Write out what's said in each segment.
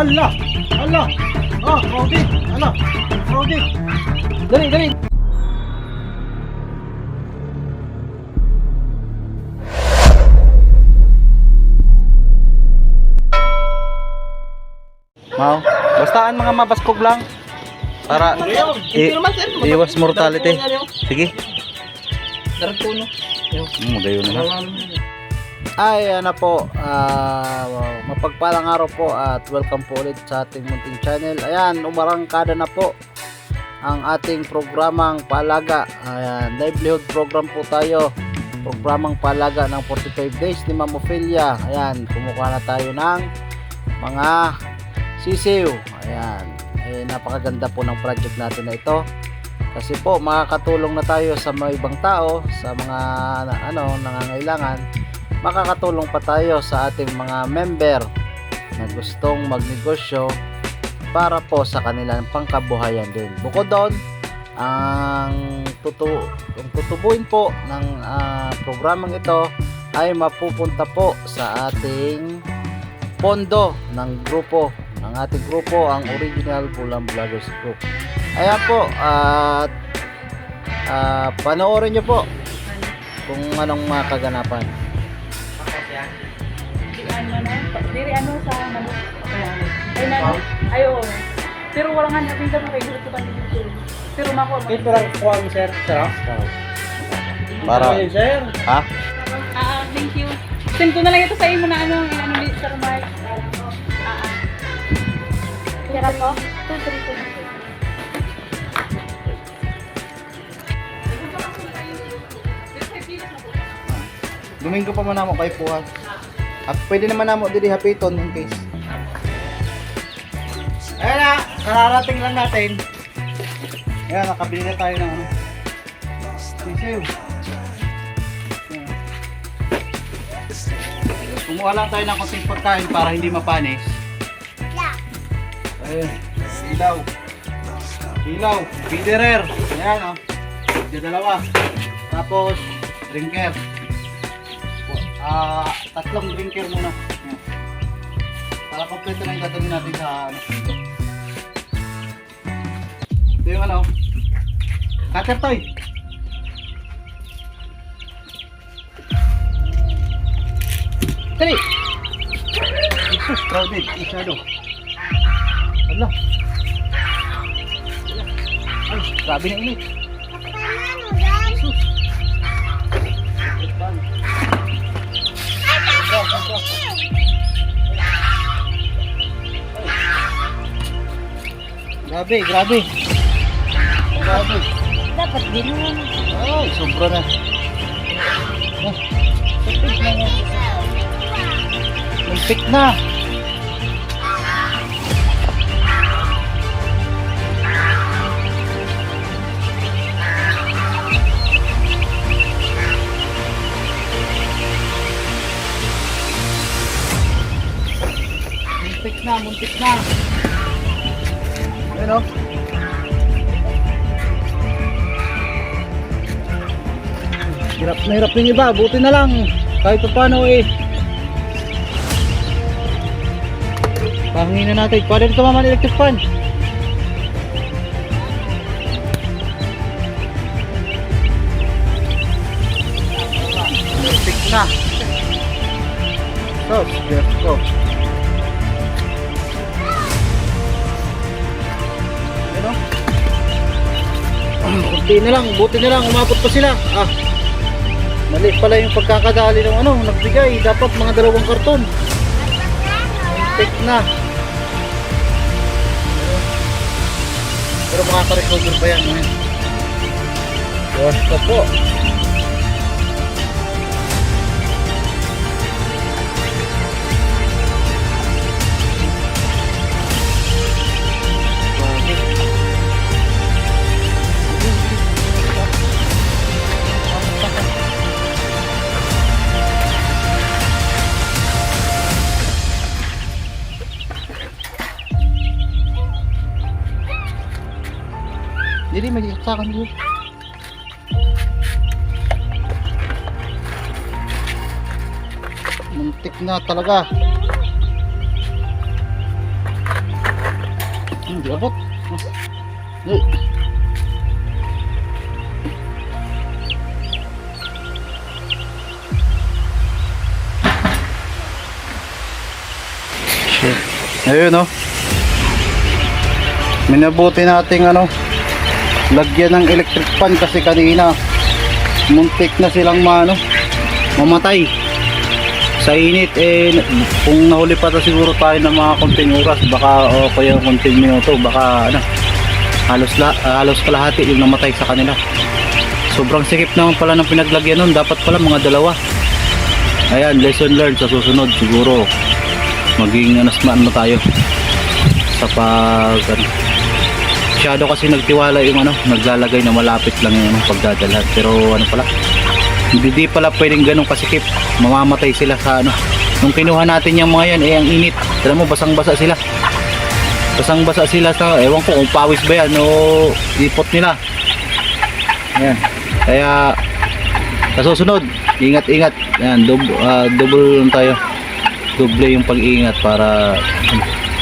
Hala! Hala! Ah, crowded! Hala! Crowded! Dali, dali. Mau, bastaan mga mabaskog lang. Para i- iwas mortality. Sige. Daratuno. Hmm, magayon na. Ay, ano po, ah, mapagpalang araw po at welcome po ulit sa ating munting channel. Ayan, umarangkada na po ang ating programang paalaga. Ayan, livelihood program po tayo. Programang paalaga ng 45 days ni Ma'am Ophelia. Ayan, kumukuha na tayo ng mga sisiw. Ayan, eh, napakaganda po ng project natin na ito. Kasi po, makakatulong na tayo sa mga ibang tao, sa mga ano, nangangailangan makakatulong pa tayo sa ating mga member na gustong magnegosyo para po sa kanilang pangkabuhayan din. Bukod doon, ang tutu ang tutubuin po ng ah, programang ito ay mapupunta po sa ating pondo ng grupo ng ating grupo ang original Pulang Vloggers Group. Ayan po at ah, panoorin nyo po kung anong mga kaganapan. Di ano na, diri ano sa manok. Ay na, ay oo. Pero wala nga natin sa mga kayo sa dito. Pero mako mo. Ito lang kuha mo, sir. Sarap. Para sir. ha? Ah, thank you. Send ko na lang ito sa imo na ano, yung ano dito sa Mark. Ah, ah. Kaya ko? 2 3 Domingo pa man namo kay puha. At pwede naman namo dili hapiton in case. Ayan na! Kararating lang natin. Ayan, nakabili na tayo ng ano. Sisiw. Ayan. Kumuha lang tayo ng konting pagkain para hindi mapanis. Ayun, ilaw. Ilaw, biderer. Ayan. Oh. dalawa. Tapos, drinker. Ah, tatlong drinker muna. Ayan. Para kompleto na dadalhin natin sa ano. Ito yung ano. Cutter toy. Dali! Jesus, crowded. Masyado. Ala. Ay, grabe na init. Grabe, grabe. Grabe. Dapat din mo. Ay, sobra na. Ah, na nga. Na. Muntik na, muntik na. Ayun oh. o. Hirap na hirap yung iba, buti na lang. Kahit pa paano eh. Pahangin na natin. Pwede ito maman electric fan. Electric na. So, let's go. Kunti na lang, buti na lang, umabot pa sila. Ah, Mali pala yung pagkakadali ng ano, nagbigay. Dapat mga dalawang karton. Take na. Pero makaka-recover pa yan. Eh. Basta po. Saksakan mo. Muntik na talaga. Hindi abot. Shit. Ayun no. Minabuti nating ano lagyan ng electric fan kasi kanina muntik na silang mano mamatay. Sa init eh kung nahuli pa ta siguro tayo ng mga konting oras baka o kaya konting minuto baka ano halos la, ah, halos kalahati yung namatay sa kanila. Sobrang sikip naman pala ng pinaglagyan nun dapat pala mga dalawa. Ayan lesson learned sa susunod siguro maging anas na tayo sa pag ano, masyado kasi nagtiwala yung ano naglalagay na malapit lang yung ano, pagdadalhan pero ano pala hindi di pala pwedeng ganun kasikip mamamatay sila sa ano. Nung kinuha natin yung mga yan eh ang init. Alam mo basang basa sila. Basang basa sila sa ewan ko kung pawis ba yan o ipot nila. Ayan. Kaya sa ingat ingat ayan dub, ah, double tayo. Doble yung pag-iingat para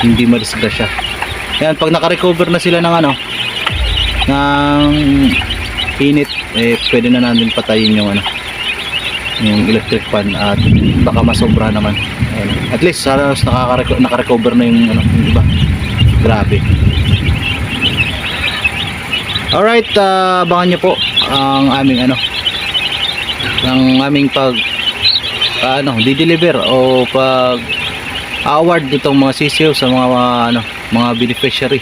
hindi madisgrasya ayan pag naka-recover na sila ng ano ng init eh pwede na natin patayin yung ano yung electric fan at baka masobra naman. Ayun. at least sana nakaka- naka-recover na yung ano yung iba. Grabe. Alright uh, abangan nyo po ang aming ano ang aming pag ah, ano di-deliver o pag award itong mga sisiyo sa mga, mga ano mga beneficiary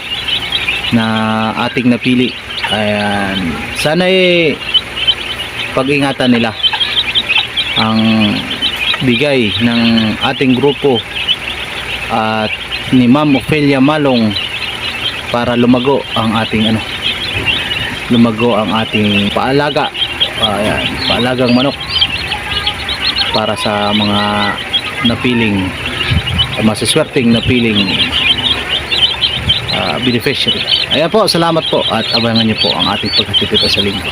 na ating napili. Ayan. Sana eh pag-ingatan nila ang bigay ng ating grupo at ni Ma'am Ophelia Malong para lumago ang ating ano lumago ang ating paalaga. Ayan, paalagang manok para sa mga napiling masaswerteng napiling uh, beneficiary. Ayan po, salamat po at abangan niyo po ang ating paghatid sa linggo.